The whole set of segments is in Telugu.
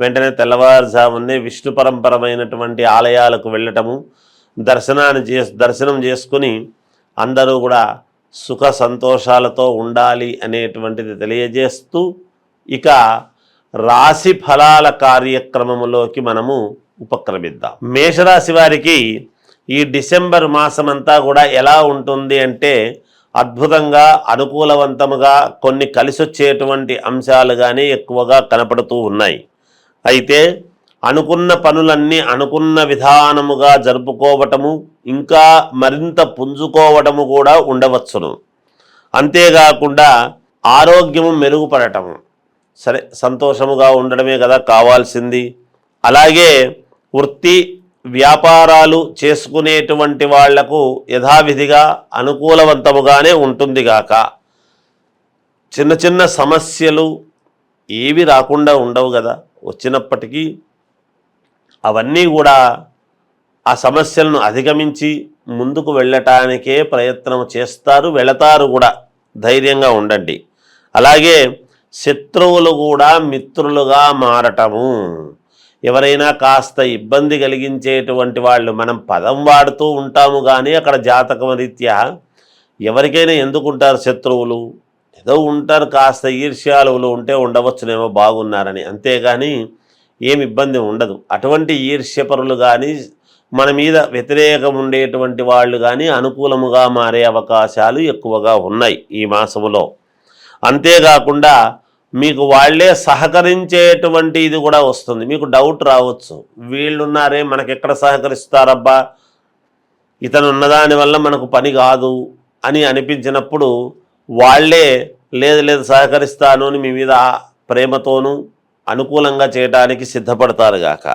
వెంటనే తెల్లవారుజామునే విష్ణు పరంపరమైనటువంటి ఆలయాలకు వెళ్ళటము దర్శనాన్ని చే దర్శనం చేసుకుని అందరూ కూడా సుఖ సంతోషాలతో ఉండాలి అనేటువంటిది తెలియజేస్తూ ఇక రాశి ఫలాల కార్యక్రమములోకి మనము ఉపక్రమిద్దాం. మేషరాశి వారికి ఈ డిసెంబర్ మాసమంతా కూడా ఎలా ఉంటుంది అంటే అద్భుతంగా అనుకూలవంతముగా కొన్ని కలిసొచ్చేటువంటి అంశాలు కానీ ఎక్కువగా కనపడుతూ ఉన్నాయి. అయితే అనుకున్న పనులన్నీ అనుకున్న విధానముగా జరుపుకోవటము ఇంకా మరింత పుంజుకోవటము కూడా ఉండవచ్చును. అంతేకాకుండా ఆరోగ్యము మెరుగుపడటము. సరే సంతోషముగా ఉండడమే కదా కావాల్సింది. అలాగే వృత్తి వ్యాపారాలు చేసుకునేటువంటి వాళ్ళకు యథావిధిగా అనుకూలవంతముగానే ఉంటుంది గాక. చిన్న చిన్న సమస్యలు ఏవి రాకుండా ఉండవు కదా. వచ్చినప్పటికీ అవన్నీ కూడా ఆ సమస్యలను అధిగమించి ముందుకు వెళ్ళటానికే ప్రయత్నం చేస్తారు వెళతారు కూడా ధైర్యంగా ఉండండి. అలాగే శత్రువులు కూడా మిత్రులుగా మారటము. ఎవరైనా కాస్త ఇబ్బంది కలిగించేటువంటి వాళ్ళు మనం పదం వాడుతూ ఉంటాము కానీ అక్కడ జాతకం రీత్యా ఎవరికైనా ఎందుకుంటారు శత్రువులు? ఏదో ఉంటారు కాస్త ఈర్ష్యాలువులు ఉంటే ఉండవచ్చునేమో బాగున్నారని. అంతేగాని ఏమి ఇబ్బంది ఉండదు. అటువంటి ఈర్ష్యపరులు కానీ మన మీద వ్యతిరేకం ఉండేటువంటి వాళ్ళు కానీ అనుకూలముగా మారే అవకాశాలు ఎక్కువగా ఉన్నాయి ఈ మాసములో. అంతేకాకుండా మీకు వాళ్ళే సహకరించేటువంటి ఇది కూడా వస్తుంది. మీకు డౌట్ రావచ్చు. వీళ్ళున్నారే మనకెక్కడ సహకరిస్తారబ్బా? ఇతను ఉన్నదాని వల్ల మనకు పని కాదు అని అనిపించినప్పుడు వాళ్ళే లేదు లేదు సహకరిస్తాను అని మీ మీద ప్రేమతోనూ అనుకూలంగా చేయడానికి సిద్ధపడతారు గాక.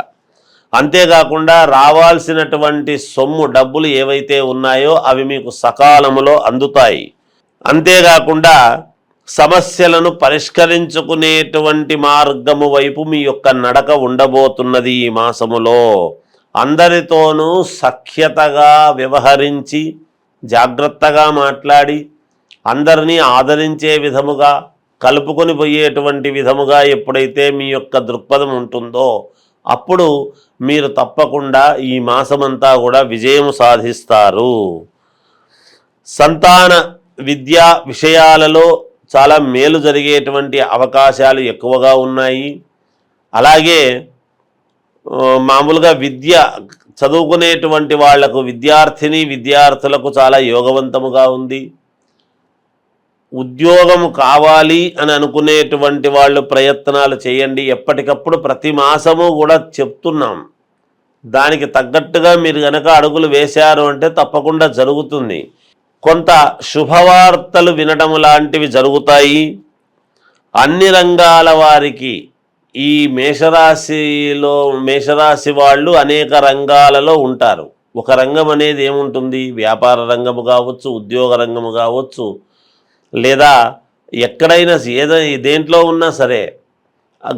అంతేకాకుండా రావాల్సినటువంటి సొమ్ము డబ్బులు ఏవైతే ఉన్నాయో అవి మీకు సకాలములో అందుతాయి. అంతేకాకుండా సమస్యలను పరిష్కరించుకునేటువంటి మార్గము వైపు మీ యొక్క నడక ఉండబోతున్నది ఈ మాసములో. అందరితోనూ సఖ్యతగా వ్యవహరించి జాగ్రత్తగా మాట్లాడి అందరినీ ఆదరించే విధముగా కలుపుకొని పోయేటువంటి విధముగా ఎప్పుడైతే మీ యొక్క దృక్పథం ఉంటుందో అప్పుడు మీరు తప్పకుండా ఈ మాసమంతా కూడా విజయం సాధిస్తారు. సంతాన విద్యా విషయాలలో చాలా మేలు జరిగేటువంటి అవకాశాలు ఎక్కువగా ఉన్నాయి. అలాగే మామూలుగా విద్య చదువుకునేటువంటి వాళ్ళకు విద్యార్థిని విద్యార్థులకు చాలా యోగవంతముగా ఉంది. ఉద్యోగం కావాలి అని అనుకునేటువంటి వాళ్ళు ప్రయత్నాలు చేయండి. ఎప్పటికప్పుడు ప్రతి మాసము కూడా చెప్తున్నాం. దానికి తగ్గట్టుగా మీరు గనక అడుగులు వేశారు అంటే తప్పకుండా జరుగుతుంది. కొంత శుభవార్తలు వినడం లాంటివి జరుగుతాయి. అన్ని రంగాల వారికి ఈ మేషరాశిలో మేషరాశి వాళ్ళు అనేక రంగాలలో ఉంటారు. ఒక రంగం అనేది ఏముంటుంది? వ్యాపార రంగము కావచ్చు ఉద్యోగ రంగము కావచ్చు లేదా ఎక్కడైనా ఏదో దేంట్లో ఉన్నా సరే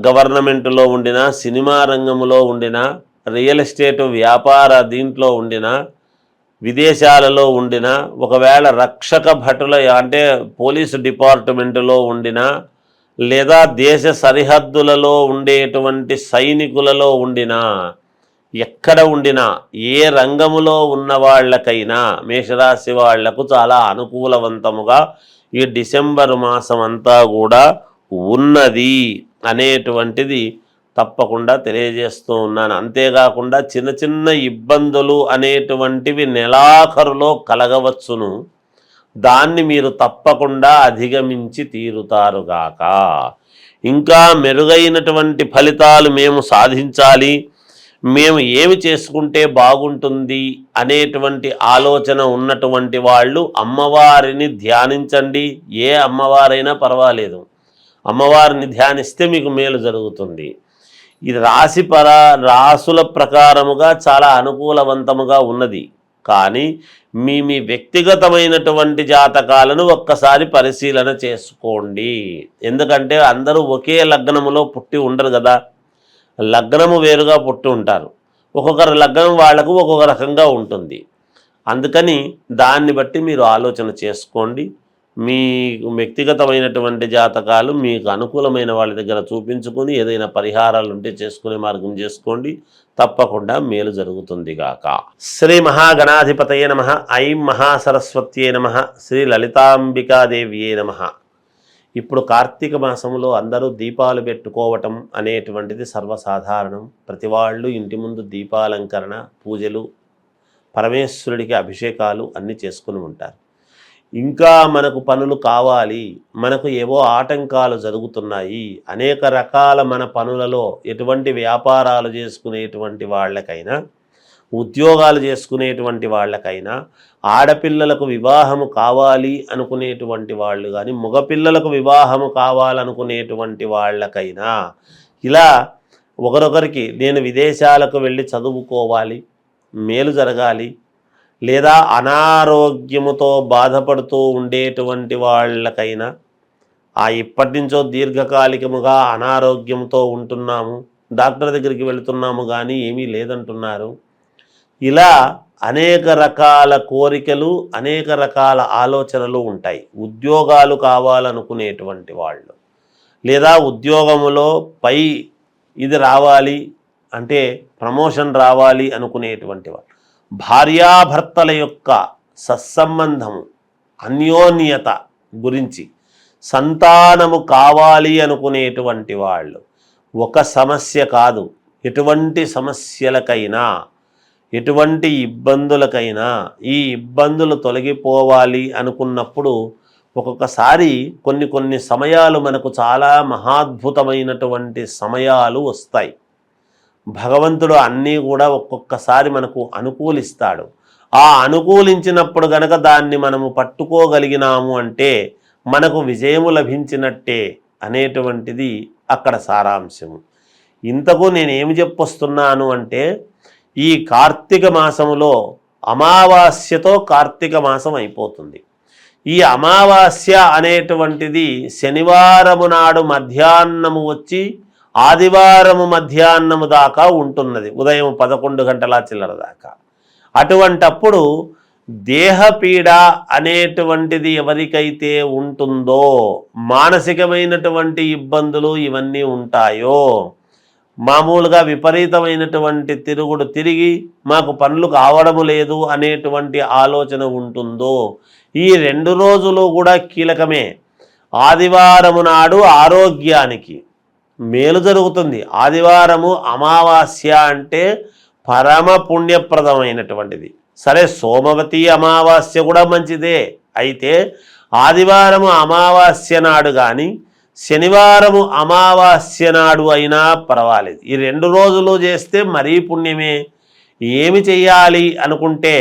గవర్నమెంట్లో ఉండినా సినిమా రంగంలో ఉండినా రియల్ ఎస్టేట్ వ్యాపార దీంట్లో ఉండినా విదేశాలలో ఉండినా ఒకవేళ రక్షక భటుల అంటే పోలీసు డిపార్ట్మెంటులో ఉండినా లేదా దేశ సరిహద్దులలో ఉండేటువంటి సైనికులలో ఉండినా ఎక్కడ ఉండినా ఏ రంగములో ఉన్న వాళ్ళకైనా మేషరాశి వాళ్ళకు చాలా అనుకూలవంతముగా ఈ డిసెంబర్ మాసం అంతా కూడా ఉన్నది అనేటువంటిది తప్పకుండా తెలియజేస్తూ ఉన్నాను. అంతేకాకుండా చిన్న చిన్న ఇబ్బందులు అనేటువంటివి నెలాఖరులో కలగవచ్చును. దాన్ని మీరు తప్పకుండా అధిగమించి తీరుతారుగాక ఇంకా మెరుగైనటువంటి ఫలితాలు మేము సాధించాలి. మేము ఏమి చేసుకుంటే బాగుంటుంది అనేటువంటి ఆలోచన ఉన్నటువంటి వాళ్ళు అమ్మవారిని ధ్యానించండి. ఏ అమ్మవారైనా పర్వాలేదు. అమ్మవారిని ధ్యానిస్తే మీకు మేలు జరుగుతుంది. ఇది రాశి పర రాసుల ప్రకారముగా చాలా అనుకూలవంతముగా ఉన్నది. కానీ మీ మీ వ్యక్తిగతమైనటువంటి జాతకాలను ఒక్కసారి పరిశీలన చేసుకోండి. ఎందుకంటే అందరూ ఒకే లగ్నములో పుట్టి ఉండరు కదా. లగ్నము వేరుగా పుట్టి ఉంటారు. ఒక్కొక్కరు లగ్నం వాళ్ళకు ఒక్కొక్క రకంగా ఉంటుంది. అందుకని దాన్ని బట్టి మీరు ఆలోచన చేసుకోండి. మీ వ్యక్తిగతమైనటువంటి జాతకాలు మీకు అనుకూలమైన వాళ్ళ దగ్గర చూపించుకొని ఏదైనా పరిహారాలు ఉంటే చేసుకునే మార్గం చేసుకోండి. తప్పకుండా మేలు జరుగుతుంది గాక. శ్రీ మహాగణాధిపతయే నమ. ఐం మహాసరస్వత్యే నమ. శ్రీ లలితాంబికాదేవియే నమ. ఇప్పుడు కార్తీక మాసంలో అందరూ దీపాలు పెట్టుకోవటం అనేటువంటిది సర్వసాధారణం. ప్రతి వాళ్ళు ఇంటి ముందు దీపాలంకరణ పూజలు పరమేశ్వరుడికి అభిషేకాలు అన్నీ చేసుకుని ఉంటారు. ఇంకా మనకు పనులు కావాలి మనకు ఏవో ఆటంకాలు జరుగుతున్నాయి అనేక రకాల మన పనులలో ఎటువంటి వ్యాపారాలు చేసుకునేటువంటి వాళ్ళకైనా ఉద్యోగాలు చేసుకునేటువంటి వాళ్ళకైనా ఆడపిల్లలకు వివాహము కావాలి అనుకునేటువంటి వాళ్ళు కానీ మగపిల్లలకు వివాహము కావాలనుకునేటువంటి వాళ్ళకైనా ఇలా ఒకరొకరికి నేను విదేశాలకు వెళ్ళి చదువుకోవాలి మేలు జరగాలి లేదా అనారోగ్యముతో బాధపడుతూ ఉండేటువంటి వాళ్ళకైనా ఆ ఇప్పటి నుంచో దీర్ఘకాలికముగా అనారోగ్యంతో ఉంటున్నాము డాక్టర్ దగ్గరికి వెళుతున్నాము కానీ ఏమీ లేదంటున్నారు. ఇలా అనేక రకాల కోరికలు అనేక రకాల ఆలోచనలు ఉంటాయి. ఉద్యోగాలు కావాలనుకునేటువంటి వాళ్ళు. లేదా ఉద్యోగములో పై ఇది రావాలి అంటే ప్రమోషన్ రావాలి అనుకునేటువంటి వాళ్ళు. భార్యాభర్తల యొక్క సత్సంబంధము అన్యోన్యత గురించి సంతానము కావాలి అనుకునేటువంటి వాళ్ళు ఒక సమస్య కాదు. ఎటువంటి సమస్యలకైనా ఎటువంటి ఇబ్బందులకైనా ఈ ఇబ్బందులు తొలగిపోవాలి అనుకున్నప్పుడు ఒక్కొక్కసారి కొన్ని కొన్ని సమయాలు మనకు చాలా మహాద్భుతమైనటువంటి సమయాలు వస్తాయి. భగవంతుడు అన్నీ కూడా ఒక్కొక్కసారి మనకు అనుకూలిస్తాడు. ఆ అనుకూలించినప్పుడు గనక దాన్ని మనము పట్టుకోగలిగినాము అంటే మనకు విజయము లభించినట్టే అనేటువంటిది అక్కడ సారాంశము. ఇంతకు నేనేమి చెప్పొస్తున్నాను అంటే ఈ కార్తీక మాసంలో అమావాస్యతో కార్తీక మాసం అయిపోతుంది. ఈ అమావాస్య అనేటువంటిది శనివారము నాడు మధ్యాహ్నము వచ్చి ఆదివారము మధ్యాహ్నము దాకా ఉంటున్నది. ఉదయం పదకొండు గంటల చిల్లర దాకా. అటువంటప్పుడు దేహపీడ అనేటువంటిది ఎవరికైతే ఉంటుందో మానసికమైనటువంటి ఇబ్బందులు ఇవన్నీ ఉంటాయో మామూలుగా విపరీతమైనటువంటి తిరుగుడు తిరిగి మాకు పనులు కావడము లేదు అనేటువంటి ఆలోచన ఉంటుందో ఈ రెండు రోజులు కూడా కీలకమే. ఆదివారము నాడు ఆరోగ్యానికి మేలు జరుగుతుంది. ఆదివారము అమావాస్య అంటే పరమ పుణ్యప్రదమైనటువంటిది. సరే సోమవతి అమావాస్య కూడా మంచిదే. అయితే ఆదివారము అమావాస్య నాడు కానీ శనివారము అమావాస్య నాడు అయినా పర్వాలేదు. ఈ రెండు రోజులు చేస్తే మరీ పుణ్యమే. ఏమి చేయాలి అనుకుంటే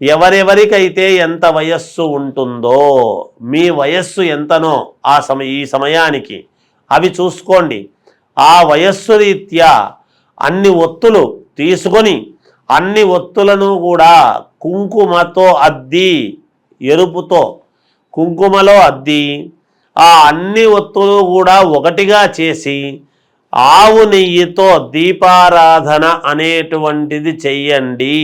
ఎవరెవరికైతే ఎంత వయస్సు ఉంటుందో మీ వయస్సు ఎంతనో ఆ సమయ ఈ సమయానికి అవి చూసుకోండి. ఆ వయస్సు రీత్యా అన్ని ఒత్తులు తీసుకొని అన్ని ఒత్తులను కూడా కుంకుమతో అద్ది ఎరుపుతో కుంకుమలో అద్ది ఆ అన్ని ఒత్తులు కూడా ఒకటిగా చేసి ఆవు నెయ్యితో దీపారాధన అనేటువంటిది చెయ్యండి.